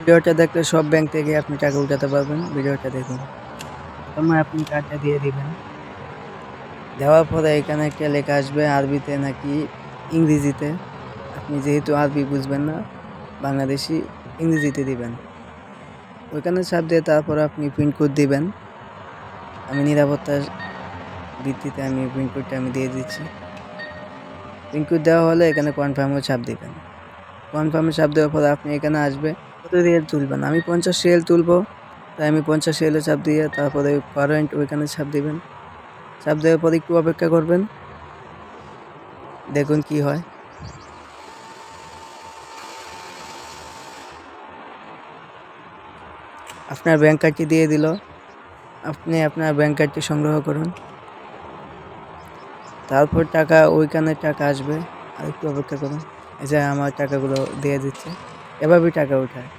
ভিডিওটা দেখলে সব ব্যাংক থেকে আপনি টাকা উঠাতে পারবেন। ভিডিওটা দেখুন। প্রথমে আপনি কার্ডটা দিয়ে দিবেন। দেওয়ার পরে এখানে একটা লেখা আসবে, আরবিতে নাকি ইংরেজিতে। আপনি যেহেতু আরবি বুঝবেন না, বাংলাদেশি ইংরেজিতে দিবেন। ওইখানে চাপ দিয়ে তারপর আপনি প্রিন্ট পিনকোড দিবেন। আমি নিরাপত্তার ভিত্তিতে আমি প্রিন্ট পিনকোডটা আমি দিয়ে দিচ্ছি। প্রিন্ট পিনকোড দেওয়া হলে এখানে কনফার্মও চাপ দিবেন। কনফার্মে চাপ দেওয়ার পরে আপনি এখানে আসবে। কত রিয়েল তুলবেন আমি পঞ্চাশ রিয়েল তুলবো, তাই আমি পঞ্চাশ রিয়েলে চাপ দিয়ে তারপরে কারেন্ট ওইখানে চাপ দিবেন। চাপ দেওয়ার পরে একটু অপেক্ষা করবেন, দেখুন কি হয়। আপনার ব্যাংক কার্ডটি দিয়ে দিল, আপনি আপনার ব্যাংক কার্ডটি সংগ্রহ করুন। তারপর টাকা, ওইখানে টাকা আসবে, আর একটু অপেক্ষা করুন। এই যে আমার টাকাগুলো দিয়ে দিচ্ছে। এভাবেই টাকা ওঠায়